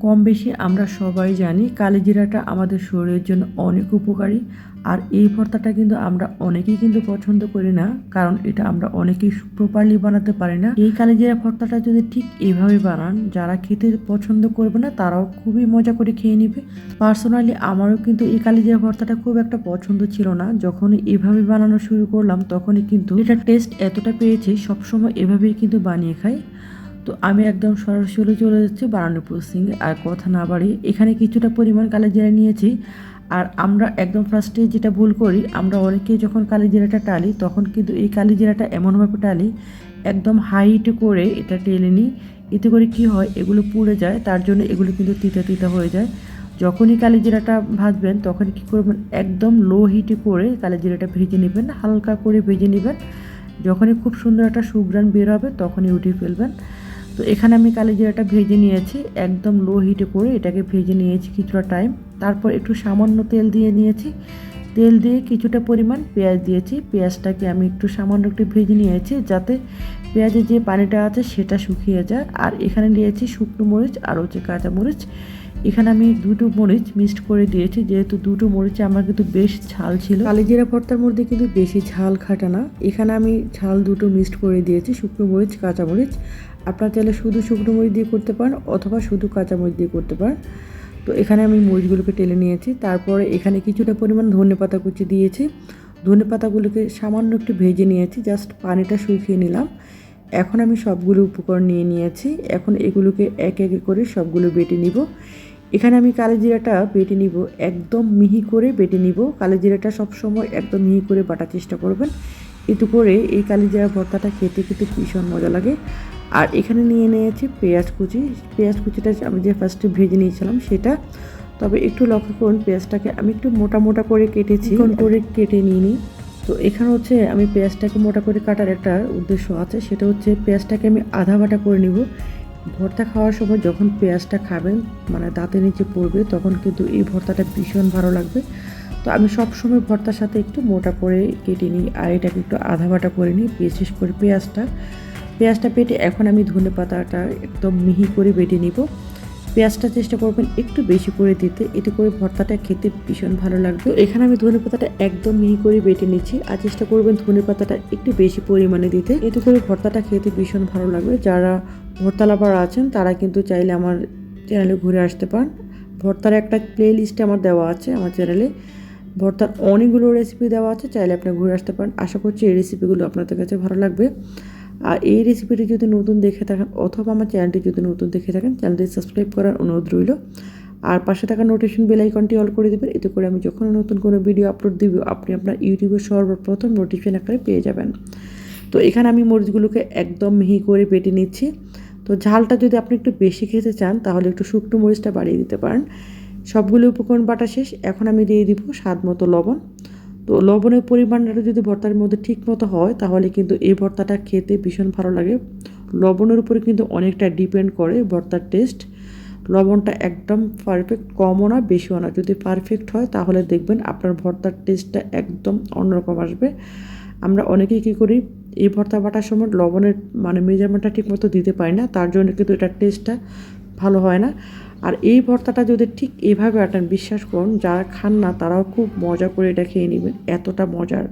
কম বেশি আমরা সবাই জানি কালিজিরাটা আমাদের শরীরের জন্য অনেক উপকারী। আর এই ভর্তাটা কিন্তু আমরা অনেকেই কিন্তু পছন্দ করি না, কারণ এটা আমরা অনেকেই প্রপারলি বানাতে পারি না। এই কালিজিরা ভর্তাটা যদি ঠিক এইভাবে বানান, যারা খেতে পছন্দ করবে না, তারাও খুবই মজা করে খেয়ে নেবে। পার্সোনালি আমারও কিন্তু এই কালিজিরা ভর্তাটা খুব একটা পছন্দ ছিল না। যখনই এভাবে বানানো শুরু করলাম, তখনই কিন্তু এটা টেস্ট এতটা পেয়েছি, সবসময় এভাবেই কিন্তু বানিয়ে খাই। তো আমি একদম সরাসরি চলে যাচ্ছি বানানোর প্রসেসিংয়ে আর কথা না বাড়িয়ে এখানে কিছুটা পরিমাণ কালিজিরা নিয়েছি। আর আমরা একদম ফার্স্টে যেটা ভুল করি, আমরা অনেকেই যখন কালিজিরাটা টালি, তখন কিন্তু এই কালিজিরাটা এমনভাবে টালি, একদম হাইট করে এটা টেলে নিই। এতে করে কি হয়, এগুলো পুড়ে যায়, তার জন্য এগুলো কিন্তু তিতা তিতা হয়ে যায়। যখনই কালিজিরাটা ভাজবেন, তখন কি করবেন, একদম লো হিটে করে কালিজিরাটা ভেজে নেবেন, হালকা করে ভেজে নেবেন। যখনই খুব সুন্দর একটা সুগ্রান বের হবে, তখনই উঠিয়ে ফেলবেন। তো এখানে আমি কালিজিরাটা ভেজে নিয়েছি, একদম লো হিটে করে এটাকে ভেজে নিয়েছি কিছুটা টাইম তারপর একটু সামান্য তেল দিয়ে নিয়েছি। তেল দিয়ে কিছুটা পরিমাণ পেঁয়াজ দিয়েছি। পেঁয়াজটাকে আমি একটু সামান্য একটু ভেজে নিয়েছি যাতে পেঁয়াজের যে পানিটা আছে সেটা শুকিয়ে যায়। আর এখানে দিয়েছি শুকনো মরিচ আর হচ্ছে কাঁচা মরিচ। এখানে আমি দুটো মরিচ মিক্সড করে দিয়েছি, যেহেতু দুটো মরিচে আমার কিন্তু বেশ ঝাল ছিল। কালিজিরা ভর্তার মধ্যে কিন্তু বেশি ঝাল খাটা না। এখানে আমি ঝাল দুটো মিক্সড করে দিয়েছি, শুকনো মরিচ, কাঁচা মরিচ। আপনারা চাইলে শুধু শুকনো মরিচ দিয়ে করতে পারেন অথবা শুধু কাঁচা মরিচ দিয়ে করতে পারেন। তো এখানে আমি মরিচগুলোকে টেলে নিয়েছি। তারপরে এখানে কিছুটা পরিমাণ ধনে পাতা কুচি দিয়েছি। ধনে পাতাগুলোকে সামান্য একটু ভেজে নিয়েছি, জাস্ট পানিটা শুকিয়ে নিলাম। এখন আমি সবগুলো উপকরণ নিয়ে নিয়েছি। এখন এগুলোকে এক এক করে সবগুলো বেটে নিব। এখানে আমি কালোজিরাটা বেটে নিব, একদম মিহি করে বেটে নিব। কালোজিরাটা সবসময় একদম মিহি করে বাটার চেষ্টা করবেন। এতে করে এই কালিজিরা ভর্তাটা খেতে কিন্তু ভীষণ মজা লাগে। আর এখানে নিয়ে নিয়েছি পেঁয়াজ কুচি। পেঁয়াজ কুচিটা আমি যে ফার্স্টে ভেজে নিয়েছিলাম সেটা। তবে একটু লক্ষ্য করুন পেঁয়াজটাকে আমি একটু মোটা মোটা করে কেটেছি। কোন করে কেটে নিয়ে নিই তো এখানে হচ্ছে আমি পেঁয়াজটাকে মোটা করে কাটার একটা উদ্দেশ্য আছে। সেটা হচ্ছে পেঁয়াজটাকে আমি আধা বাটা করে নিব। ভর্তা খাওয়ার সময় যখন পেঁয়াজটা খাবেন মানে দাঁতে নিচে পড়বে তখন কিন্তু এই ভর্তাটা ভীষণ ভালো লাগবে। তো আমি সব সময় ভর্তার সাথে একটু মোটা করে কেটে নিই। আর এটাকে একটু আধা বাটা করে নিই বিশেষ করে পেঁয়াজটা। পেঁয়াজটা পেটে এখন আমি ধনে পাতাটা একদম মিহি করে বেটে নিব। পেঁয়াজটা চেষ্টা করবেন একটু বেশি করে দিতে, এতে করে ভর্তাটা খেতে ভীষণ ভালো লাগবে। এখানে আমি ধনে পাতাটা একদম মিহি করে বেটে নিচ্ছি আর চেষ্টা করবেন ধনে পাতাটা একটু বেশি পরিমাণে দিতে। এতে করে ভর্তাটা খেতে ভীষণ ভালো লাগবে। যারা ভর্তা লাভার আছেন, তারা কিন্তু চাইলে আমার চ্যানেলে ঘুরে আসতে পারেন। ভর্তার একটা প্লে লিস্টে আমার দেওয়া আছে আমার চ্যানেলে। ভর্তার অনেকগুলো রেসিপি দেওয়া আছে, চাইলে আপনি ঘুরে আসতে পারেন। আশা করছি এই রেসিপিগুলো আপনাদের কাছে ভালো লাগবে। আর এই রেসিপিটি যদি নতুন দেখে থাকেন অথবা আমার চ্যানেলটি যদি নতুন দেখে থাকেন চ্যানেলটি সাবস্ক্রাইব করার অনুরোধ রইল। আর পাশে থাকা নোটিফিকেশন বেল আইকনটি অল করে দেবেন, এতে করে আমি যখন নতুন কোনো ভিডিও আপলোড দিব, আপনি আপনার ইউটিউবে সর্বপ্রথম নোটিফিকেশন আকারে পেয়ে যাবেন। তো এখানে আমি মরিচগুলোকে একদম মিহি করে পেটে নিচ্ছি। তো ঝালটা যদি আপনি একটু বেশি খেতে চান, তাহলে একটু শুকনো মরিচটা বাড়িয়ে দিতে পারেন। সবগুলো উপকরণ বাটা শেষ, এখন আমি দিয়ে দিব স্বাদ মতো লবণ। তো লবণের পরিমাণটা যদি ভর্তার মধ্যে ঠিক মতো হয়, তাহলে কিন্তু এই ভর্তাটা খেতে ভীষণ ভালো লাগে। লবণের উপরে কিন্তু অনেকটা ডিপেন্ড করে ভর্তার টেস্ট লবণটা একদম পারফেক্ট কমও না, বেশিও না। যদি পারফেক্ট হয়, তাহলে দেখবেন আপনার ভর্তার টেস্টটা একদম অন্যরকম আসবে। আমরা অনেকেই কী করি, এই ভর্তা বাটার সময় লবণের মানে মেজারমেন্টটা ঠিক মতো দিতে পারি না, তার জন্য কিন্তু এটার টেস্টটা ভালো হয় না। আর এই ভর্তাটা যদি ঠিক এভাবে আটান বিশ্বাস করুন, যারা খান না তারাও খুব মজা করে এটা খেয়ে নেবেন, এতটা মজার।